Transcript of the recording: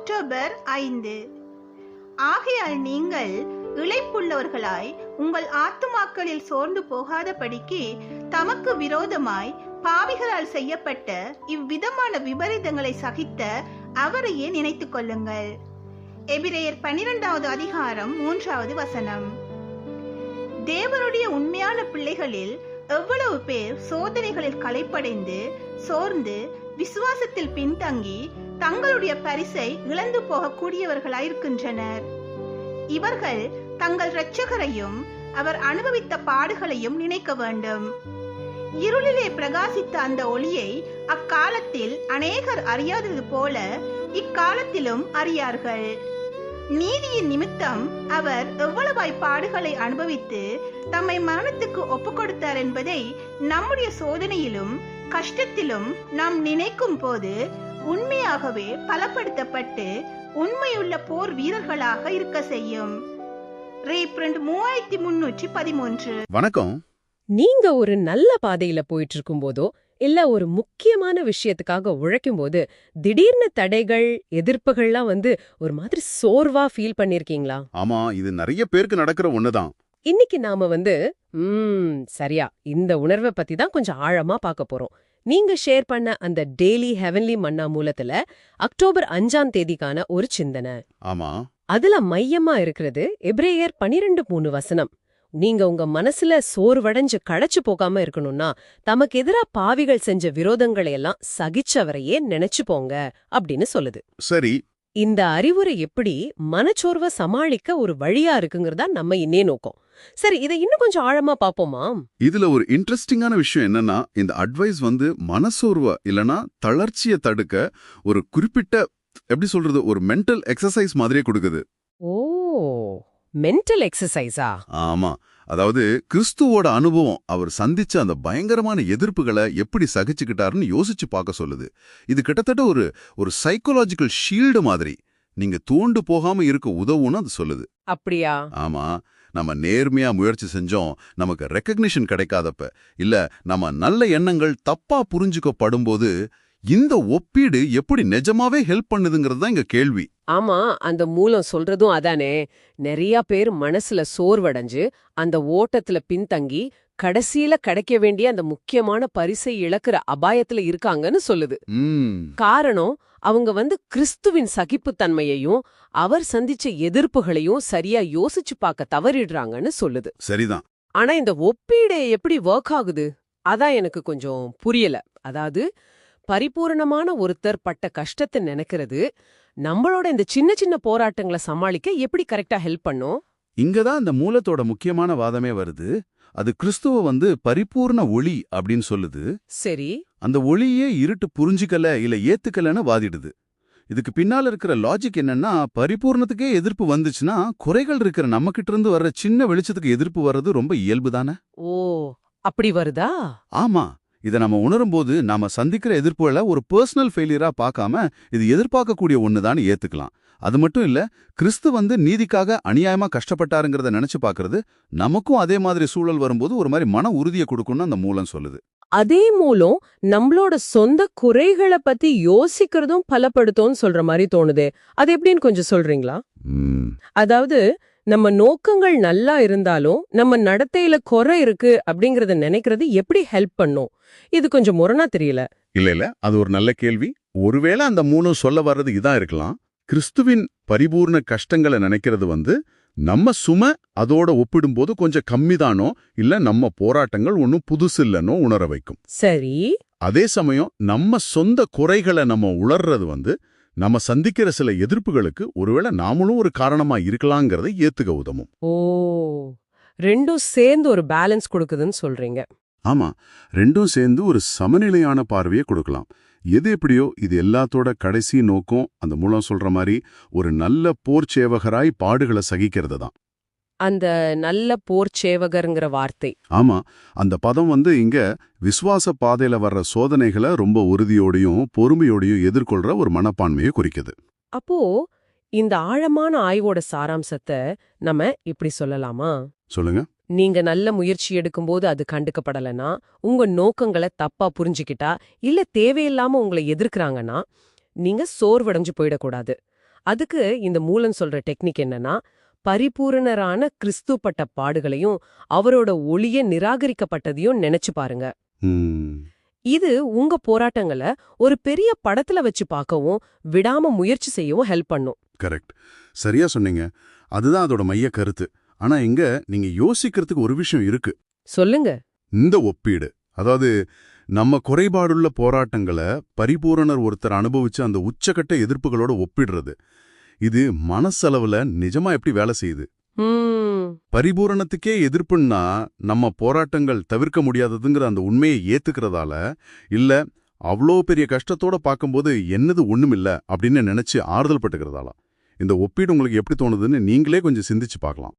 October ஐந்து. ஆகையால் நீங்கள் இழைப்புள்ளவர்களாய் உங்கள் ஆத்துமாக்களில் சோர்ந்து போகாதபடிக்கு தமக்கு விரோதமாய் பாவிகளால் செய்யப்பட்ட இவ்விதமான விபரீதங்களை சகித்த அவரையே நினைத்து கொள்ளுங்கள். எபிரேயர் பனிரெண்டாவது அதிகாரம் மூன்றாவது வசனம். தேவனுடைய உண்மையான பிள்ளைகளில் எவ்வளவு பேர் சோதனைகளில் களைப்படைந்து சோர்ந்து விசுவாசத்தில் பின்தங்கி தங்களுடைய பரிசை இழந்து போகக்கூடியவர்களாயிருக்கின்றனர். இவர்கள் தங்கள் இரட்சகரையும் அவர் அனுபவித்த பாடுகளையும் நினைக்க வேண்டும். இருளிலே பிரகாசித்த அந்த ஒளியை அக்காலத்தில் அநேகர் அறியாதது போல இக்காலத்திலும் அறியார்கள். நீதியின் நிமித்தம் அவர் எவ்வளவாய் பாடுகளை அனுபவித்து தம்மை மரணத்துக்கு ஒப்பு கொடுத்தார் என்பதை நம்முடைய சோதனையிலும் கஷ்டத்திலும் நாம் நினைக்கும் போது உண்மையாகவே பலப்படுத்தப்பட்டு உண்மையுள்ள போர் வீரர்களாக இருக்க செய்யும். மூவாயிரத்தி முன்னூற்றி பதிமூன்று. வணக்கம். நீங்க ஒரு நல்ல பாதையில போயிட்டு இருக்கும்போதோ இல்ல ஒரு முக்கியமான விஷயத்துக்காக உழைக்கும் போது திடீர்னு தடைகள் எதிர்ப்புகள்லாம் வந்து ஒரு மாதிரி சோர்வா ஃபீல் பண்ணிருக்கீங்களா? ஆமா இது நிறைய பேருக்கு நடக்கிற ஒண்ணுதான். இன்னைக்கு நாம வந்து ம் சரியா இந்த உணர்வை பத்தி தான் கொஞ்சம் ஆழமா பார்க்க போறோம். நீங்க ஷேர் பண்ண அந்த டெய்லி ஹெவன்லி மன்னா மூலத்துல அக்டோபர் அஞ்சாம் தேதிக்கான ஒரு சிந்தனை. ஆமா. அதுல மையமா இருக்கிறது எப்ரேயர் பனிரெண்டு மூணு வசனம். நீங்க உங்க மனசுல சோர்வடைஞ்சு களைச்சு போகாம இருக்கணும்னா தமக்கு எதிரா பாவிகள் செஞ்ச விரோதங்களை எல்லாம் சகிச்சவரையே நினைச்சு போங்க அப்படின்னு சொல்லுது. சரி. இந்த அறிவுரை எப்படி மனச்சோர்வை சமாளிக்க ஒரு வழியா இருக்குங்கிறதா நம்ம இன்னே நோக்கம். சரி இதை இன்னும் கொஞ்சம் ஆழமா பாப்போமா? இதுல ஒரு இன்ட்ரெஸ்டிங்கான விஷயம் என்னன்னா இந்த அட்வைஸ் வந்து மனசோர்வ இல்லனா தளர்ச்சியை தடுக்க ஒரு குறிப்பிட்ட எப்படி சொல்றது ஒரு மென்டல் எக்ஸசைஸ் மாதிரியே கொடுக்குது. ஓ. மென்டல் எக்ஸசைஸா ஆமா. அதாவது கிறிஸ்துவோட அனுபவம் அவர் சந்திச்ச அந்த பயங்கரமான எதிர்ப்புகளை எப்படி சகிச்சுக்கிட்டாருன்னு யோசிச்சு பார்க்க சொல்லுது. இது கிட்டத்தட்ட ஒரு ஒரு சைக்கோலாஜிக்கல் ஷீல்டு மாதிரி. நீங்க தூண்டு போகாம இருக்க உதவுன்னு அது சொல்லுது. அப்படியா? ஆமா. நம்ம நேர்மையா முயற்சி செஞ்சோம். நமக்கு ரெக்கக்னிஷன் கிடைக்காதப்ப. இல்ல நம்ம நல்ல எண்ணங்கள் தப்பா புரிஞ்சுக்கப்படும்போது இந்த ஒப்பீடு எப்படி நிஜமாவே ஹெல்ப் பண்ணுதுங்கிறது தான் இங்க கேள்வி. ஆமா அந்த மூலம் சொல்றதும் அதானே. நிறைய பேர் மனசுல சோர்வடைஞ்சு அந்த ஓட்டத்துல பின்தங்கி கடைசியில கிடைக்க வேண்டிய அந்த முக்கியமான பரிசை இழக்கிற அபாயத்துல இருக்காங்கன்னு சொல்லுது. காரணம் அவங்க வந்து கிறிஸ்துவின் சகிப்புத்தன்மையையும் அவர் சந்திச்ச எதிர்ப்புகளையும் சரியா யோசிச்சு பார்க்க தவறிடுறாங்கன்னு சொல்லுது. சரிதான். ஆனா இந்த ஒப்பீடு எப்படி ஒர்க் ஆகுது? அதான் எனக்கு கொஞ்சம் புரியல. அதாவது பரிபூரணமான ஒருத்தர் பட்ட கஷ்டத்தை நினைக்கிறது. நம்மளோட இந்த சின்ன சின்ன போராட்டங்களை சமாளிக்க எப்படி கரெக்டா ஹெல்ப் பண்ணும்? இங்கதான் அந்த மூலத்தோட முக்கியமான வாதமே வருது. அது கிறிஸ்துவ வந்து பரிபூர்ண ஒளி அப்படின்னு சொல்லுது. சரி. அந்த ஒளியே இருட்டு புரிஞ்சுக்கல இல்ல ஏத்துக்கலன்னு வாதிடுது. இதுக்கு பின்னால இருக்கிற லாஜிக் என்னன்னா பரிபூர்ணத்துக்கே எதிர்ப்பு வந்துச்சுன்னா குறைகள் இருக்கிற நம்ம கிட்ட இருந்து வர்ற சின்ன வெளிச்சத்துக்கு எதிர்ப்பு வர்றது ரொம்ப இயல்பு தானே? ஓ அப்படி வருதா? ஆமா. இதை நம்ம உணரும்போது நாம சந்திக்கிற எதிர்ப்புகளை ஒரு பர்சனல் ஃபெயிலியரா பார்க்காம இது எதிர்பார்க்கக்கூடிய ஒண்ணுதான் ஏத்துக்கலாம். அது மட்டும் இல்ல கிறிஸ்து வந்து நீதிக்காக அநியாயமா கஷ்டப்பட்டாருங்கிறத நினைச்சு பார்க்கறது நமக்கும் அதே மாதிரி சூழல் வரும்போது ஒரு மாதிரி மன உறுதியை கொடுக்கும்னு அந்த மூலம் சொல்லுது. அதே மூலம் நம்மளோட சொந்த குறைகளை பத்தி யோசிக்கிறதும் பலப்படுத்தும்னு சொல்ற மாதிரி தோணுதே. அது எப்படின்னு கொஞ்சம் சொல்றீங்களா? அதாவது நம்ம நோக்கங்கள் நல்லா இருந்தாலும் நம்ம நடத்தையில குறை இருக்கு அப்படிங்கறத நினைக்கிறது எப்படி ஹெல்ப் பண்ணும்? இது கொஞ்சம் முரணா தெரியல. இல்ல இல்ல. அது ஒரு நல்ல கேள்வி. ஒருவேளை அந்த மூணும் சொல்ல வர்றது இதான் இருக்கலாம். கிறிஸ்துவின் பரிபூர்ண கஷ்டங்களை நினைக்கிறது வந்து நம்ம சும அதோட ஒப்பிடும்போது கொஞ்சம் கம்மிதானோ இல்ல நம்ம போராட்டங்கள் ஒன்னும் புதுசு இல்லைன்னோ உணர வைக்கும். சரி. அதே சமயம் நம்ம சொந்த குறைகளை நம்ம உணர்றது வந்து நம்ம சந்திக்கிற சில எதிர்ப்புகளுக்கு ஒருவேளை நாமளும் ஒரு காரணமா இருக்கலாங்கிறதை ஏத்துக்க உதவும். ஓ ரெண்டும் சேர்ந்து ஒரு பேலன்ஸ் கொடுக்குதுன்னு சொல்றீங்க. ஆமா ரெண்டும் சேர்ந்து ஒரு சமநிலையான பார்வையை கொடுக்கலாம். எது எப்படியோ இது எல்லாத்தோட கடைசி நோக்கம் அந்த மூலம் சொல்ற மாதிரி ஒரு நல்ல போர் சேவகராய் பாடுகளை சகிக்கிறது தான் அந்த நல்ல போர் சேவகருங்கிற வார்த்தை. ஆமா அந்த பதம் வந்து இங்க விசுவாச பாதையில வர்ற சோதனைகளை ரொம்ப உறுதியோடையும் பொறுமையோடையும் எதிர்கொள்ற ஒரு மனப்பான்மையை குறிக்குது. அப்போ இந்த ஆழமான ஆய்வோட சாராம்சத்தை நம்ம இப்படி சொல்லலாமா? சொல்லுங்க. நீங்க நல்ல முயற்சி எடுக்கும்போது அது கண்டுக்கப்படலைன்னா உங்க நோக்கங்களை தப்பா புரிஞ்சுக்கிட்டா இல்ல தேவையில்லாம உங்களை எதிர்க்கறாங்கன்னா நீங்க சோர்வடைஞ்சு போயிடக்கூடாது. அதுக்கு இந்த மூலன் சொல்ற டெக்னிக் என்னன்னா பரிபூரணரான கிறிஸ்து பட்ட பாடுகளையும் அவரோட ஒளிய நிராகரிக்கப்பட்டதையும் நினைச்சு பாருங்க. இது உங்க போராட்டங்களை ஒரு பெரிய படத்துல வச்சு பார்க்கவும் விடாம முயற்சி செய்யவும் ஹெல்ப் பண்ணும். கரெக்ட். சரியா சொன்னீங்க. அதுதான் அதோட மைய கருத்து. ஆனா இங்க நீங்க யோசிக்கிறதுக்கு ஒரு விஷயம் இருக்கு. சொல்லுங்க. இந்த ஒப்பீடு அதாவது நம்ம குறைபாடுள்ள போராட்டங்களை பரிபூரணர் ஒருத்தர் அனுபவிச்ச அந்த உச்சக்கட்ட எதிர்ப்புகளோட ஒப்பிடுறது. இது மனசளவுல நிஜமா எப்படி வேலை செய்யுது? பரிபூரணத்துக்கே எதிர்ப்புன்னா நம்ம போராட்டங்கள் தவிர்க்க முடியாததுங்கிற அந்த உண்மையை ஏத்துக்கிறதால இல்ல அவ்வளோ பெரிய கஷ்டத்தோட பார்க்கும்போது என்னது ஒண்ணுமில்ல அப்படின்னு நினைச்சு ஆறுதல் பட்டுக்கிறதால. இந்த ஒப்பீடு உங்களுக்கு எப்படி தோணுதுன்னு நீங்களே கொஞ்சம் சிந்திச்சு பார்க்கலாம்.